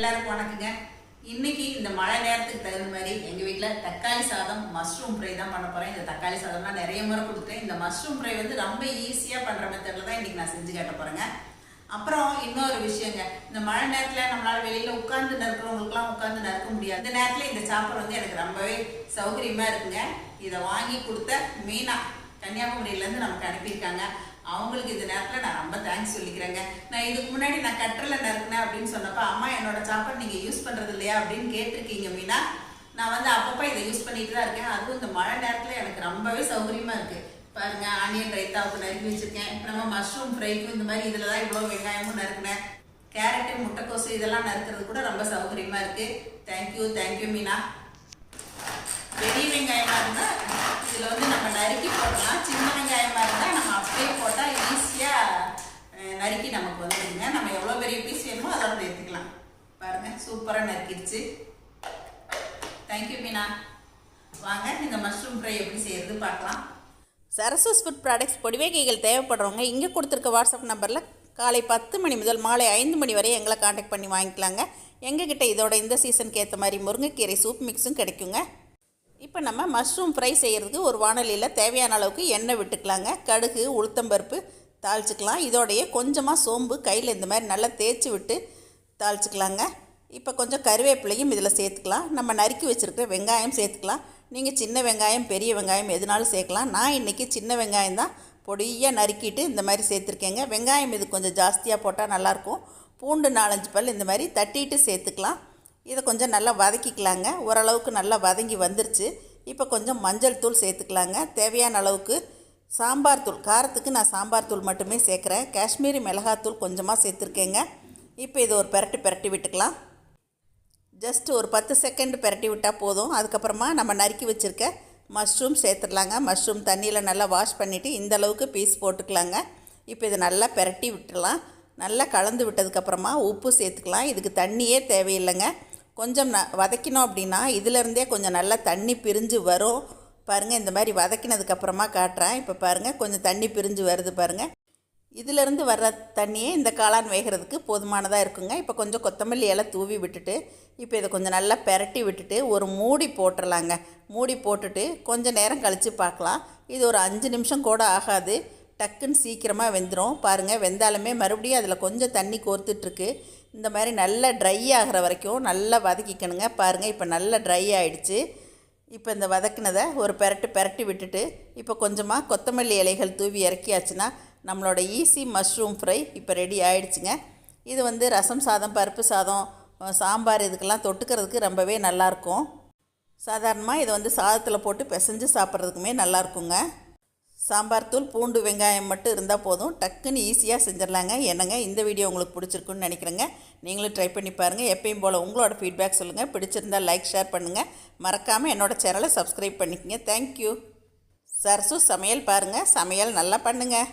எல்லாருக்கும் வணக்கங்க. இன்னைக்கு இந்த மழை நேரத்துக்கு தகுந்த மாதிரி எங்க வீட்டில் தக்காளி சாதம் மஷ்ரூம் ஃப்ரை தான் பண்ண போறேன். இந்த தக்காளி சாதம்லாம் நிறைய முறை கொடுத்துட்டேன். இந்த மஷ்ரூம் ஃப்ரை வந்து ரொம்ப ஈஸியாக பண்ற மெத்தடில் தான் இன்னைக்கு நான் செஞ்சு கேட்ட போறேங்க. அப்புறம் இன்னொரு விஷயங்க. இந்த மழை நேரத்தில் நம்மளால வெளியில உட்கார்ந்து நறுக்கிறவங்களுக்குலாம் உட்கார்ந்து நறுக்க முடியாது. இந்த நேரத்தில் இந்த சாப்பாடு வந்து எனக்கு ரொம்பவே சௌகரியமா இருக்குங்க. இதை வாங்கி கொடுத்த மீனா கன்னியாகுமரியிலேருந்து நமக்கு அனுப்பியிருக்காங்க. அவங்களுக்கு இந்த நேரத்தில் நான் ரொம்ப தேங்க்ஸ் சொல்லிக்கிறேங்க. நான் இதுக்கு முன்னாடி நான் கட்டரில் நறுக்கினேன் அப்படின்னு சொன்னப்போ அம்மா என்னோட சாப்பாடு நீங்கள் யூஸ் பண்ணுறது இல்லையா? அப்படின்னு கேட்டிருக்கீங்க மீனா. நான் வந்து அப்பப்போ இதை யூஸ் பண்ணிட்டு தான் இருக்கேன். அதுவும் இந்த மழை நேரத்தில் எனக்கு ரொம்பவே சௌகரியமாக இருக்குது பாருங்க ஆனியன் ரைத்தாவுக்கு நறுக்கி வச்சிருக்கேன். இப்போ நம்ம மஷ்ரூம் ஃப்ரைக்கும் இந்த மாதிரி இதில் தான் இவ்வளோ வெங்காயமும் நறுக்கினேன். கேரட்டு முட்டைக்கோசு இதெல்லாம் நறுக்கிறது கூட ரொம்ப சௌகரியமாக இருக்குது தேங்க்யூ தேங்க்யூ மீனா. பெரிய வெங்காயமாக இருந்தால் சூப்பராக நறுக்கிடுச்சு. தேங்க்யூ மீனா. வாங்க இந்த மஷ்ரூம் ஃப்ரை எப்படி செய்யறது பார்க்கலாம். சரஸ்வஸ் ஃபுட் ப்ராடக்ட்ஸ் பொடிவேகைகள் தேவைப்படுறவங்க இங்கே கொடுத்துருக்க வாட்ஸ்அப் நம்பரில் காலை பத்து மணி முதல் மாலை ஐந்து மணி வரை எங்களை காண்டாக்ட் பண்ணி வாங்கிக்கலாங்க. எங்ககிட்ட இதோட இந்த சீசனுக்கு ஏற்ற மாதிரி முருங்கைக்கீரை சூப் மிக்ஸும் கிடைக்குங்க. இப்போ நம்ம மஷ்ரூம் ஃப்ரை செய்கிறதுக்கு ஒரு வானொலியில் தேவையான அளவுக்கு எண்ணெய் விட்டுக்கலாங்க. கடுகு உளுத்தம்பருப்பு தாளிச்சுக்கலாம். இதோடைய கொஞ்சமாக சோம்பு கையில் இந்த மாதிரி நல்லா தேய்ச்சி விட்டு தாளிச்சுக்கலாங்க. இப்போ கொஞ்சம் கருவேப்பிலையும் இதில் சேர்த்துக்கலாம். நம்ம நறுக்கி வச்சுருக்க வெங்காயம் சேர்த்துக்கலாம். நீங்கள் சின்ன வெங்காயம் பெரிய வெங்காயம் எதுனாலும் சேர்க்கலாம். நான் இன்றைக்கி சின்ன வெங்காயம் தான் பொடியாக நறுக்கிட்டு இந்த மாதிரி சேர்த்துருக்கேங்க. வெங்காயம் இது கொஞ்சம் ஜாஸ்தியாக போட்டால் நல்லாயிருக்கும். பூண்டு நாலஞ்சு பல் இந்த மாதிரி தட்டிட்டு சேர்த்துக்கலாம். இதை கொஞ்சம் நல்லா வதக்கிக்கலாங்க. ஓரளவுக்கு நல்லா வதங்கி வந்துருச்சு. இப்போ கொஞ்சம் மஞ்சள் தூள் சேர்த்துக்கலாங்க. தேவையான அளவுக்கு சாம்பார் தூள் காரத்துக்கு நான் சாம்பார் தூள் மட்டுமே சேர்க்குறேன். காஷ்மீரி மிளகாத்தூள் கொஞ்சமாக சேர்த்துருக்கேங்க. இப்போ இது ஒரு பெரட்டி பெரட்டி விட்டுக்கலாம். ஜஸ்ட் ஒரு பத்து செகண்ட் பெரட்டி விட்டால் போதும். அதுக்கப்புறமா நம்ம நறுக்கி வச்சுருக்க மஷ்ரூம் சேர்த்துடலாங்க. மஷ்ரூம் தண்ணியில் நல்லா வாஷ் பண்ணிவிட்டு இந்த அளவுக்கு பீஸ் போட்டுக்கலாங்க. இப்போ இதை நல்லா பெரட்டி விட்டுடலாம். நல்லா கலந்து விட்டதுக்கப்புறமா உப்பு சேர்த்துக்கலாம். இதுக்கு தண்ணியே தேவையில்லைங்க. கொஞ்சம் ந வதக்கினோம் அப்படின்னா இதிலருந்தே கொஞ்சம் நல்லா தண்ணி பிரிஞ்சு வரும். பாருங்கள் இந்த மாதிரி வதக்கினதுக்கப்புறமா காட்டுறேன். இப்போ பாருங்கள் கொஞ்சம் தண்ணி பிரிஞ்சு வருது பாருங்கள் இதிலிருந்து வர்ற தண்ணியே இந்த காளான் வேகிறதுக்கு போதுமானதாக இருக்குங்க. இப்போ கொஞ்சம் கொத்தமல்லி இலை தூவி விட்டுட்டு இப்போ இதை கொஞ்சம் நல்லா பெரட்டி விட்டுட்டு ஒரு மூடி போட்டுடலாங்க மூடி போட்டுட்டு கொஞ்சம் நேரம் கழித்து பார்க்கலாம் இது ஒரு அஞ்சு நிமிஷம் கூட ஆகாது. டக்குன்னு சீக்கிரமாக வெந்துடும் பாருங்கள் வெந்தாலுமே மறுபடியும் அதில் கொஞ்சம் தண்ணி கோர்த்துட்ருக்கு. இந்த மாதிரி நல்லா ட்ரை ஆகிற வரைக்கும் நல்லா வதக்கிக்கணுங்க. பாருங்கள் இப்போ நல்லா ட்ரை ஆகிடுச்சு இப்போ இந்த வதக்குனதை ஒரு பெரட்டு பெரட்டி விட்டுட்டு இப்போ கொஞ்சமாக கொத்தமல்லி இலைகள் தூவி இறக்கியாச்சுன்னா நம்மளோட ஈஸி மஷ்ரூம் ஃப்ரை இப்போ ரெடி ஆயிடுச்சுங்க. இது வந்து ரசம் சாதம் பருப்பு சாதம் சாம்பார் இதுக்கெல்லாம் தொட்டுக்கிறதுக்கு ரொம்பவே நல்லாயிருக்கும். சாதாரணமாக இதை வந்து சாதத்தில் போட்டு பிசைஞ்சு சாப்பிட்றதுக்குமே நல்லாயிருக்குங்க. சாம்பார் தூள் பூண்டு வெங்காயம் மட்டும் இருந்தால் போதும். டக்குன்னு ஈஸியாக செஞ்சிடலாங்க. என்னங்க இந்த வீடியோ உங்களுக்கு பிடிச்சிருக்குன்னு நினைக்கிறேங்க. நீங்களும் ட்ரை பண்ணி பாருங்கள் எப்பயும் போல் உங்களோட ஃபீட்பேக் சொல்லுங்கள் பிடிச்சிருந்தால் லைக் ஷேர் பண்ணுங்கள் மறக்காமல் என்னோட சேனலை சப்ஸ்கிரைப் பண்ணிக்கங்க. தேங்க்யூ சரசு சமையல் பாருங்கள் சமையல் நல்லா பண்ணுங்கள்